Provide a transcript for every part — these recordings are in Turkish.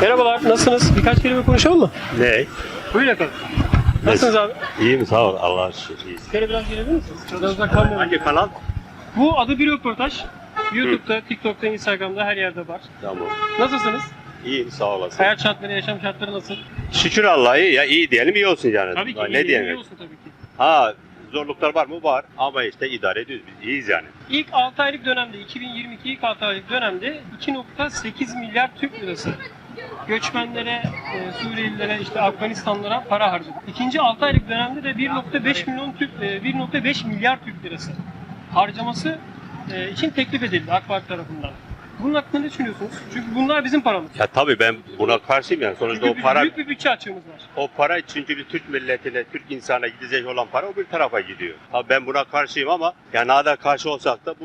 Merhabalar, nasılsınız? Birkaç kelime konuşalım mı? Ne? Buyurun efendim. Nasılsınız abi? İyiyim sağ ol Allah'a şükür. iyiyiz. Şöyle biraz gelebilir misiniz? Şuradan kalmayalım. Hangi kanal? Bu adı bir röportaj. YouTube'da, TikTok'ta, Instagram'da her yerde var. Tamam. Nasılsınız? İyiyim sağ olasın. Hayat şartları, yaşam şartları nasıl? Şükür Allah'a iyi ya iyi diyelim iyi olsun yani. Tabii ki Daha iyi, ne iyi diyelim? olsun tabii ki. Ha zorluklar var mı? Var ama işte idare ediyoruz biz. İyiyiz yani. İlk 6 aylık dönemde, 2022 ilk 6 aylık dönemde 2.8 milyar Türk lirası göçmenlere, e, Suriyelilere, işte Afganistanlılara para harcadık. İkinci 6 aylık dönemde de 1.5 milyon Türk, e, 1.5 milyar Türk lirası harcaması e, için teklif edildi AK Parti tarafından. Bunun hakkında ne düşünüyorsunuz? Çünkü bunlar bizim paramız. Ya tabii ben buna karşıyım yani. Sonuçta Çünkü o para büyük bir bütçe açığımız var. o para çünkü bir Türk milletine, Türk insana gidecek olan para o bir tarafa gidiyor. Tabii ben buna karşıyım ama yani ne kadar karşı olsak da bu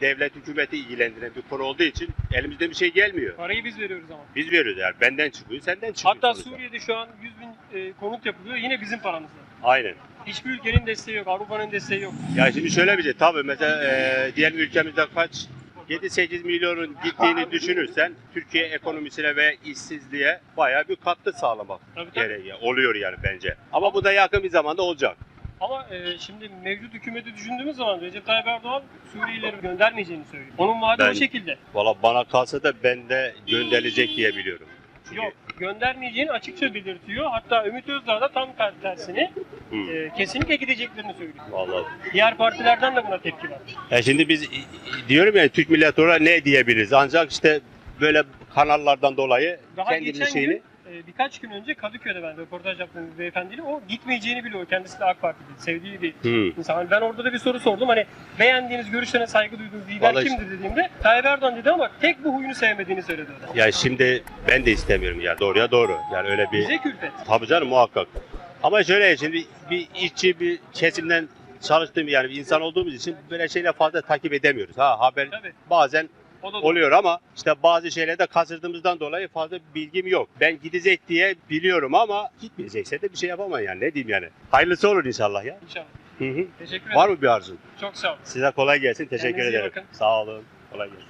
devlet hükümeti ilgilendiren bir konu olduğu için elimizde bir şey gelmiyor. Parayı biz veriyoruz ama. Biz veriyoruz yani. Benden çıkıyor, senden çıkıyor. Hatta sonuçta. Suriye'de şu an 100 bin e, konut yapılıyor yine bizim paramızla. Aynen. Hiçbir ülkenin desteği yok, Avrupa'nın desteği yok. Ya şimdi şöyle bir şey tabii mesela e, diyelim ülkemizde kaç 7-8 milyonun gittiğini düşünürsen Türkiye ekonomisine ve işsizliğe bayağı bir katkı sağlamak Tabii tabii. gerekiyor. Oluyor yani bence. Ama bu da yakın bir zamanda olacak. Ama e, şimdi mevcut hükümeti düşündüğümüz zaman Recep Tayyip Erdoğan Suriyelileri göndermeyeceğini söylüyor. Onun vaadi Ben- o şekilde. Valla bana kalsa da ben de gönderilecek diye biliyorum. Çünkü- Yok, göndermeyeceğini açıkça belirtiyor. Hatta Ümit Özdağ da tam ter- tersini Hı. e, kesinlikle gideceklerini söylüyor. Vallahi. Diğer partilerden de buna tepki var. Ya şimdi biz diyorum ya Türk milleti olarak ne diyebiliriz? Ancak işte böyle kanallardan dolayı Daha kendinin geçen şeyini gün, e, birkaç gün önce Kadıköy'de ben röportaj yaptım bir beyefendiyle. O gitmeyeceğini biliyor. Kendisi de AK Parti'de. Sevdiği bir Hı. insan. Hani ben orada da bir soru sordum. Hani beğendiğiniz görüşlerine saygı duyduğunuz lider Vallahi kimdir dediğimde Tayyip Erdoğan dedi ama tek bu huyunu sevmediğini söyledi. o da. Ya şimdi ben de istemiyorum ya doğruya doğru. Yani öyle bir Bize külfet. Tabii canım muhakkak. Ama şöyle şimdi bir işçi bir kesimden çalıştığım yani bir insan olduğumuz için böyle şeyler fazla takip edemiyoruz. Ha haber Tabii. bazen oluyor ama işte bazı şeylerde kaçırdığımızdan dolayı fazla bilgim yok. Ben gidecek diye biliyorum ama gitmeyecekse de bir şey yapamam yani ne diyeyim yani. Hayırlısı olur inşallah ya. İnşallah. Hı hı. Teşekkür ederim. Var mı bir arzun? Çok sağ olun. Size kolay gelsin. Teşekkür Kendinize ederim. bakın. Sağ olun. Kolay gelsin.